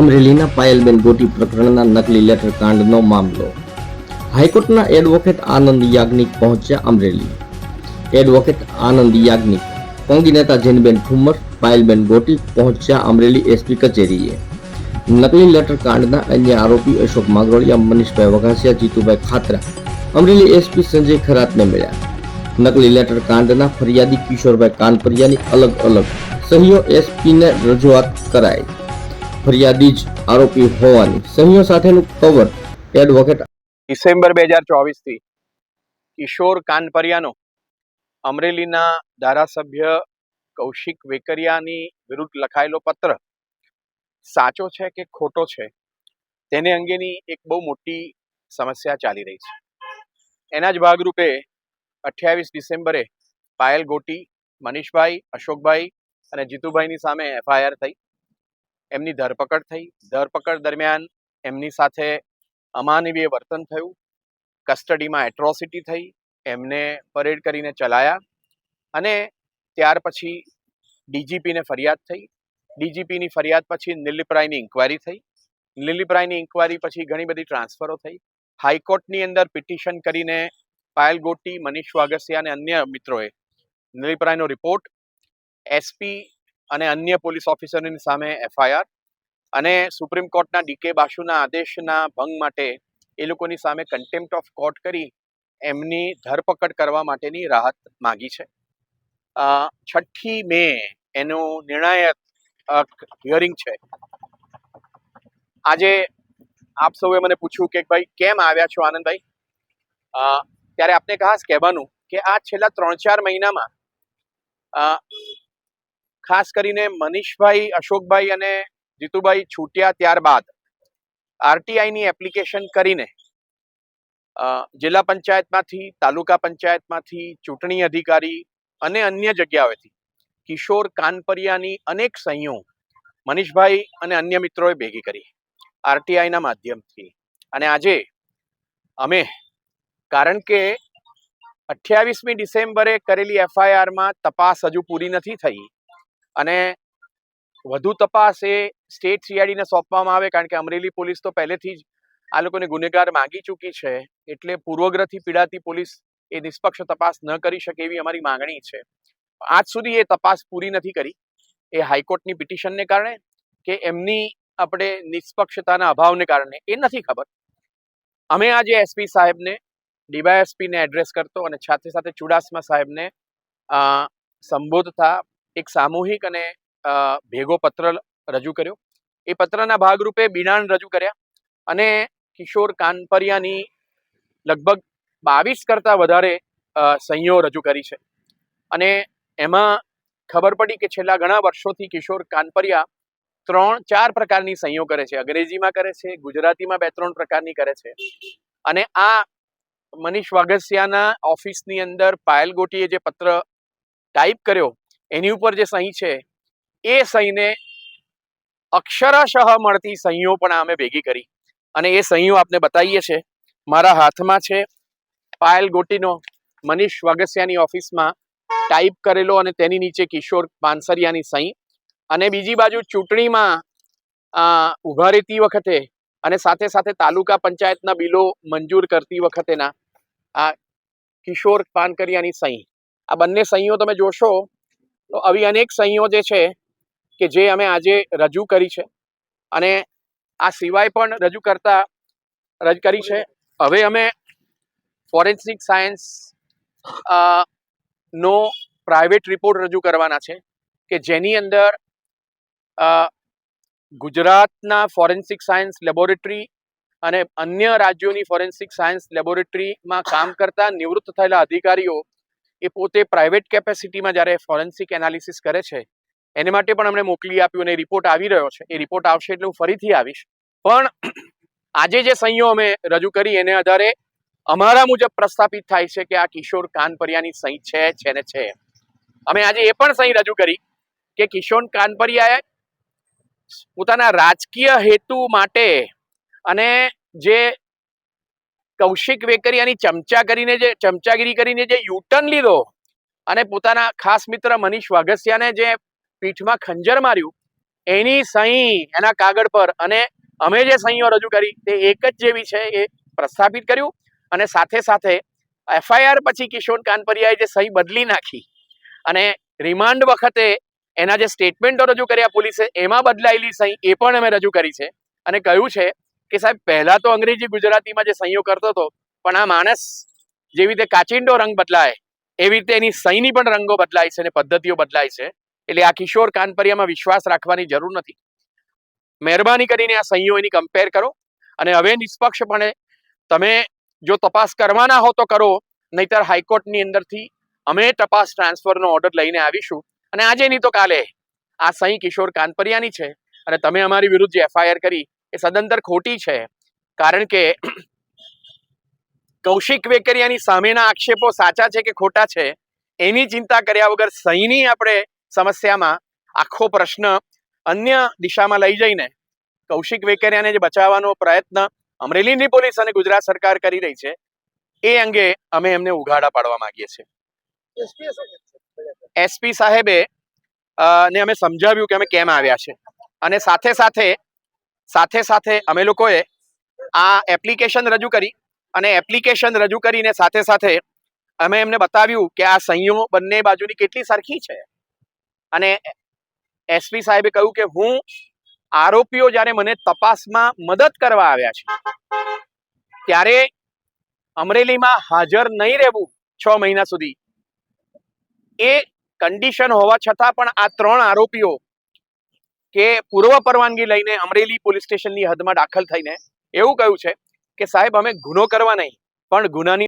અમરેલીના પાયલબેન ગોટી પ્રકરણના નકલી લેટર કાંડનો મામલો. હાઈકોર્ટના એડવોકેટ આનંદ યાજ્ઞિક પહોંચ્યા અમરેલી. એડવોકેટ આનંદ યાજ્ઞિક, કોંગી નેતા જેનબેન ઠુમ્મર પાયલબેન ગોટી પહોંચ્યા અમરેલી એસપી કચેરીએ. નકલી લેટર કાંડના અન્ય આરોપી અશોક માગરોળિયા, મનીષભાઈ વઘાસિયા, જીતુભાઈ ખાતરા, અમરેલી એસપી સંજય ખરાતને મળ્યા. નકલી લેટર કાંડના ફરિયાદી કિશોરભાઈ કાનપરિયાની અલગ અલગ સહીઓ એસપીને રજૂઆત કરાઈ. ફરિયાદી જ આરોપી હોવાની સહીઓ સાથેનું કવર એડવોકેટ ડિસેમ્બર બે હજાર ચોવીસથી કિશોર કાનપરિયાનો અમરેલીના ધારાસભ્ય કૌશિક વેકરિયાની વિરુદ્ધ લખાયેલો પત્ર સાચો છે કે ખોટો છે તેને અંગેની એક બહુ મોટી સમસ્યા ચાલી રહી છે. એના જ ભાગરૂપે અઠ્યાવીસ ડિસેમ્બરે પાયલ ગોટી, મનીષભાઈ, અશોકભાઈ અને જીતુભાઈની સામે એફઆઈઆર થઈ. એમની ધરપકડ થઈ. ધરપકડ દરમિયાન એમની સાથે અમાનવીય વર્તન થયું. કસ્ટડીમાં એટ્રોસિટી થઈ. એમને પરેડ કરીને ચલાયા અને ત્યાર પછી ડીજીપીને ફરિયાદ થઈ. ડીજીપીની ફરિયાદ પછી નિલીપરાયની ઇન્કવાયરી થઈ. લીલીપરાયની ઇન્કવાયરી પછી ઘણી બધી ટ્રાન્સફરો થઈ. હાઈકોર્ટની અંદર પિટિશન કરીને પાયલ ગોટી, મનીષ વાગસિયા અને અન્ય મિત્રોએ નિલીપરાયનો રિપોર્ટ. એસપી અને અન્ય પોલીસ ઓફિસરોની સામે એફઆઈઆર. અને સુપ્રીમ કોર્ટના ડીકે બાશુના આદેશના ભંગ માટે એ લોકોની સામે કન્ટેમ્પ્ટ ઓફ કોર્ટ કરી એમની ધરપકડ કરવા માટેની રાહત માગી છે. છઠ્ઠી મે એનું નિર્ણાયક હિયરિંગ છે. આજે આપ સૌએ મને પૂછ્યું કે ભાઈ કેમ આવ્યા છો આનંદભાઈ? ત્યારે આપને ખાસ કહેવાનું કે આ છેલ્લા ત્રણ ચાર મહિનામાં ખાસ કરીને મનીષભાઈ, અશોકભાઈ અને જીતુભાઈ છૂટ્યા ત્યારબાદ આરટીઆઈની એપ્લિકેશન કરીને જિલ્લા પંચાયતમાંથી, તાલુકા પંચાયતમાંથી ચૂંટણી અધિકારી અને અન્ય જગ્યાઓથી કિશોર કાનપરિયાની અનેક સહીઓ મનીષભાઈ અને અન્ય મિત્રોએ ભેગી કરી આરટીઆઈના માધ્યમથી. અને આજે અમે, કારણ કે અઠ્યાવીસમી ડિસેમ્બરે કરેલી એફઆઈઆરમાં તપાસ હજુ પૂરી નથી થઈ અને વધુ તપાસ એ સ્ટેટ સીઆઈડીને સોંપવામાં આવે, કારણ કે અમરેલી પોલીસ તો પહેલેથી જ આ લોકોને ગુનેગાર માગી ચૂકી છે, એટલે પૂર્વગ્રહથી પીડાતી પોલીસ એ નિષ્પક્ષ તપાસ ન કરી શકે એવી અમારી માંગણી છે. આજ સુધી એ તપાસ પૂરી નથી કરી. એ હાઈકોર્ટની પિટિશનને કારણે કે એમની આપણે નિષ્પક્ષતાના અભાવને કારણે, એ નથી ખબર. અમે આજે એસપી સાહેબને, ડીવાયએસપીને એડ્રેસ કરતો અને સાથે સાથે ચુડાસમા સાહેબને સંબોધતા એક સામૂહિક અને ભેગો પત્ર રજૂ કર્યો. એ પત્રના ભાગરૂપે બિનાણ રજૂ કર્યા અને કિશોર કાનપરિયાની લગભગ બાવીસ કરતાં વધારે સહીઓ રજૂ કરી છે. અને એમાં ખબર પડી કે છેલ્લા ઘણા વર્ષોથી કિશોર કાનપરિયા ત્રણ, ચાર પ્રકારની સહીઓ કરે છે. અંગ્રેજીમાં કરે છે, ગુજરાતીમાં બે, ત્રણ પ્રકારની કરે છે. અને આ મનીષ વાગસિયાના ઓફિસની અંદર પાયલ ગોટીએ જે પત્ર ટાઈપ કર્યો એની ઉપર જે સહી છે, એ સહીને અક્ષરશઃ મળતી સહીઓ પણ અમે ભેગી કરી. અને એ સહીઓ આપને બતાવીએ છે, મારા હાથમાં છે, પાયલ ગોટીનો, મનીષ વાગસિયાની ઓફિસમાં ટાઈપ કરેલો અને તેની નીચે કિશોર પાનસરિયાની સહી. અને બીજી બાજુ ચૂંટણીમાં ઊભા રહેતી વખતે અને સાથે સાથે તાલુકા પંચાયતના બિલો મંજૂર કરતી વખતેના આ કિશોર પાનકરિયાની સહી. આ બંને સહીઓ તમે જોશો તો આવી અનેક સહીઓ જે છે કે જે અમે આજે રજૂ કરી છે. અને આ સિવાય પણ રજૂ કરતા, રજ કરી છે. હવે અમે ફોરેન્સિક સાયન્સ નો પ્રાઇવેટ રિપોર્ટ રજૂ કરવાના છે કે જેની અંદર ગુજરાતના ફોરેન્સિક સાયન્સ લેબોરેટરી અને અન્ય રાજ્યોની ફોરેન્સિક સાયન્સ લેબોરેટરીમાં કામ કરતા નિવૃત્ત થયેલા અધિકારીઓ એ પોતે પ્રાઇવેટ કેપેસિટીમાં જ્યારે ફોરેન્સિક એનાલિસિસ કરે છે, એને માટે પણ અમને મોકલી આપ્યું અને રિપોર્ટ આવી રહ્યો છે. એ રિપોર્ટ આવશે એટલે હું ફરીથી આવીશ. પણ આજે જે સહીઓ અમે રજૂ કરી, એને આધારે અમારા મુજબ પ્રસ્થાપિત થાય છે કે આ કિશોર કાનપરિયાની સહી છે છે ને છે અમે આજે એ પણ સહી રજૂ કરી કે કિશોર કાનપરિયાએ પોતાના રાજકીય હેતુ માટે અને જે કૌશિક વેકરિયાની ચમચા કરીને જે, ચમચાગીરી કરીને જે યુટર્ન લીધો અને પોતાના ખાસ મિત્ર મનીષ વાઘસિયાને જે પીઠમાં ખંજર માર્યું, એની સહી એના કાગળ પર અને અમે જે સહીઓ રજૂ કરી તે એક જ જેવી છે એ પ્રસ્થાપિત કર્યું અને સાથે સાથે એફઆઈઆર પછી કિશોર કાનપરિયાએ જે સહી બદલી નાખી અને રિમાન્ડ વખતે એના જે સ્ટેટમેન્ટો રજૂ કર્યા પોલીસે એમાં બદલાયેલી સહી એ પણ અમે રજૂ કરી છે અને કહ્યું છે કે સાહેબ, પહેલા તો અંગ્રેજી ગુજરાતીમાં જે સહીઓ કરતો હતો, પણ આ માણસ જેવી રીતે કાચિંડો રંગ બદલાય, એવી રીતે એની સહીની પણ રંગો બદલાય છે અને પદ્ધતિઓ બદલાય છે. એટલે આ કિશોર કાનપરિયામાં વિશ્વાસ રાખવાની જરૂર નથી. મહેરબાની કરીને આ સહીઓ એની કમ્પેર કરો અને હવે નિષ્પક્ષપણે તમે જો તપાસ કરવાના હો તો કરો, નહીતર હાઈકોર્ટની અંદરથી અમે તપાસ ટ્રાન્સફરનો ઓર્ડર લઈને આવીશું. અને આજે નહીં તો કાલે આ સહી કિશોર કાનપરિયાની છે અને તમે અમારી વિરુદ્ધ જે એફઆઈઆર કરી એ સદંતર ખોટી છે. કારણ કે કૌશિક વેકરિયાની સામેના આક્ષેપો સાચા છે કે ખોટા છે, એની ચિંતા કર્યા વગર સહીની આપણે સમસ્યામાં આખો પ્રશ્ન અન્ય દિશામાં લઈ જઈને કૌશિક વેકરિયાને જે બચાવવાનો પ્રયત્ન અમરેલીની પોલીસ અને ગુજરાત સરકાર કરી રહી છે, એ અંગે અમે એમને ઉઘાડા પાડવા માંગીએ છીએ. એસપી સાહેબે ને અમે સમજાવ્યું કે અમે કેમ આવ્યા છે. અને સાથે સાથે સાથે સાથે અમે લોકોએ આ એપ્લિકેશન રજૂ કરી અને એપ્લિકેશન રજૂ કરીને સાથે સાથે અમે એમને બતાવ્યું કે આ સંયો બંને બાજુની કેટલી સરખી છે. અને એસપી સાહેબે કહ્યું કે હું આરોપીઓ જ્યારે મને તપાસમાં મદદ કરવા આવ્યા છે, ત્યારે અમરેલીમાં હાજર નહીં રહેવું છ મહિના સુધી એ કન્ડિશન હોવા છતાં પણ આ ત્રણ આરોપીઓ કે પૂર્વ પરવાનગી લઈને અમરેલી પોલીસ સ્ટેશનની હદમાં દાખલ થઈને એવું કહ્યું છે કે સાહેબ, અમે ગુનો કરવા નહીં, પણ ગુનાની